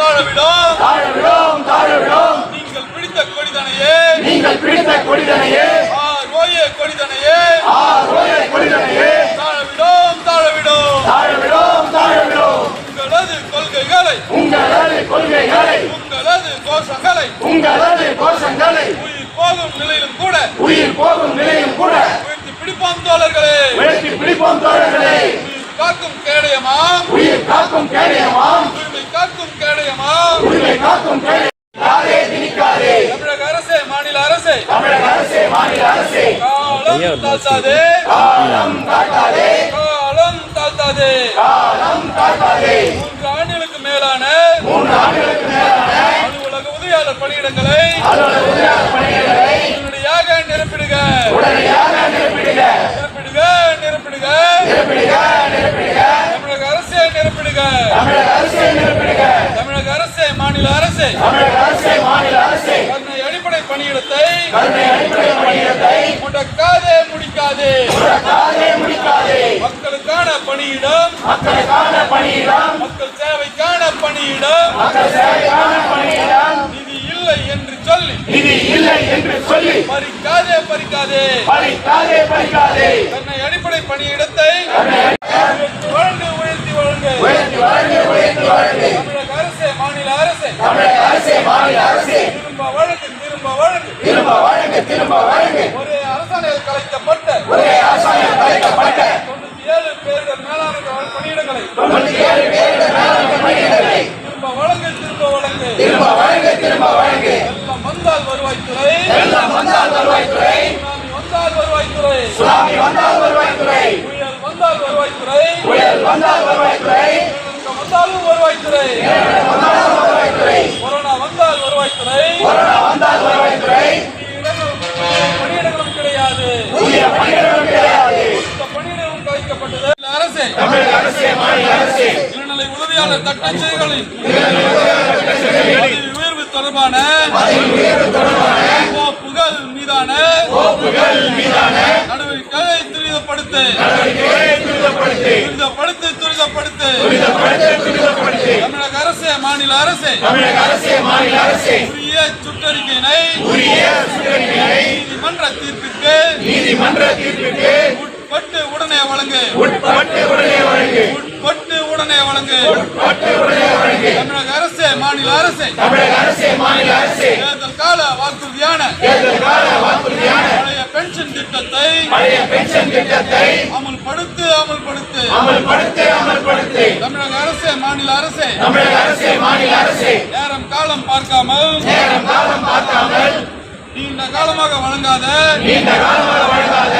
தாழவிடும். தாழவிடும் தாழவிடும். நீங்கள் பிடித்த கொடிதனையே. நீங்கள் பிடித்த கொடிதனையே. ஓயே கொடிதனையே. ரோயை கொடிதனையே. தாழவிடும் தாழவிடும். தாழவிடும் தாழவிடும். உங்களது கொள்கைகளை உங்களது கொள்கைகளை. உங்களது கோஷங்களை உங்களது கோஷங்களை. உயிர் போகும் நிலையிலும் கூட உயிர் போகும் நிலையும் கூட உயர்த்தி பிடிப்போம் தோழர்களே. உயர்த்தி பிடிப்போம் தோழர்களே. உயிர் காக்கும் கேடயமாம். உயிர் காக்கும் கேடயமாம் உரிமை காக்கும் கேடயமாம் உரிமை காக்கும் கேடயமாதே திணிக்காதே தமிழக அரசே மாநில அரசே தமிழக அரசே மாநில அரசே காலம் தாழ்த்தாதே காலம் காட்டாதே காலம் தாழ்த்தாதே காலம் காட்டாதே மூன்று ஆண்டுகளுக்கு மேலான மூன்று ஆண்டுகளுக்கு மேலான அலுவலக உதவியாளர் பணியிடங்களை அலுவலக உதவியாளர் பணிகளை உடனடியாக நிரப்பிடுக. உடனடியாக நிரப்பிடுக நிரப்பிடுக. நிரப்பிடுக நிரப்பிடுக நிரப்பிடுக தமிழக அரசே நிரப்பிடுக. தமிழக அரசே நிரப்பிடுக தமிழக அரசே மாநில அரசே. தமிழக அரசே மாநில அரசே. பணியிடத்தை முடக்காதே. முடிக்காதே முடக்காதே முடிக்காதே. மக்களுக்கான பணியிடம் மக்களுக்கான பணியிடம் மக்கள் சேவைக்கான பணியிடம் மக்கள் சேவைக்கான பணியிடம் நிதி இல்லை என்று சொல்லி நிதி இல்லை என்று சொல்லி பறிக்காதே பறிக்காதே. பறிக்காதே பறிக்காதே. தன்னை அடிப்படை பணியிடத்தை வழங்கு உயர்த்தி வழங்கு. உயர்த்தி வழங்கு உயர்த்தி வழங்கு. தமிழக அரசே மாநில அரசே. தமிழக அரசே மாநில அரசே. திரும்ப வழங்கு திரும்ப வழங்கு. திரும்ப வழங்கு திரும்ப வழங்கு. ஒரே அரசாணையில் கலைக்கப்பட்ட ஒரே கலைக்கப்பட்ட தொண்ணூத்தி ஏழு பேரிடர் மேலாண்மை பணியிடங்களை தொண்ணூத்தி ஏழு பேரிட மேலாண்மை பணியிடங்களை திரும்ப வழங்கு திரும்ப வழங்கு. திரும்ப வழங்கு திரும்ப வழங்கு. எல்லாம் வந்தால் வருவாய்த்துறை எல்லாம் வந்தால் வருவாய்த்துறை சுனாமி வந்தால் வருவாய்த்துறை சுனாமி வந்தால் வருவாய்த்துறை புயல் வந்தால் வருவாய்த்துறை புயல் வந்தால் வருவாய்த்துறை நிலநடுக்கம் வந்தாலும் வருவாய்த்துறை வந்தால் வருவாய்த்துறை அரசே இளநிலை உதவியாளர் தட்டச்சைகளின் உயர்வு தொடர்பான மீதான நடவடிக்கைகளை துரிதப்படுத்து. துரிதப்படுத்தி துரிதப்படுத்து. தமிழக அரசே மாநில அரசே. உரிய சுற்றறிக்கையினை நீதிமன்ற தீர்ப்பிற்கு நீதிமன்ற தீர்ப்பிற்கு உட்பட்டு உடனே வழங்கு. உட்பட்டு உட்பட்டு உடனே வழங்கு. உட்பட்டு உடனே வழங்கு. தமிழக அரசே மாநில அரசே. தமிழக அரசே மாநில அரசே. தேர்தல் கால வாக்குறுதியான. தேர்தல் கால வாக்குறுதியான. பழைய பென்ஷன் திட்டத்தை பழைய பென்ஷன் திட்டத்தை அமுல்படுத்து அமுல்படுத்து. அமல்படுத்து அமல்படுத்து. தமிழக அரசே மாநில அரசே. தமிழக அரசே மாநில அரசே. நேரம் காலம் பார்க்காமல் நேரம் காலம் பார்க்காமல் நீண்ட காலமாக வழங்காத நீண்ட காலமாக வழங்காத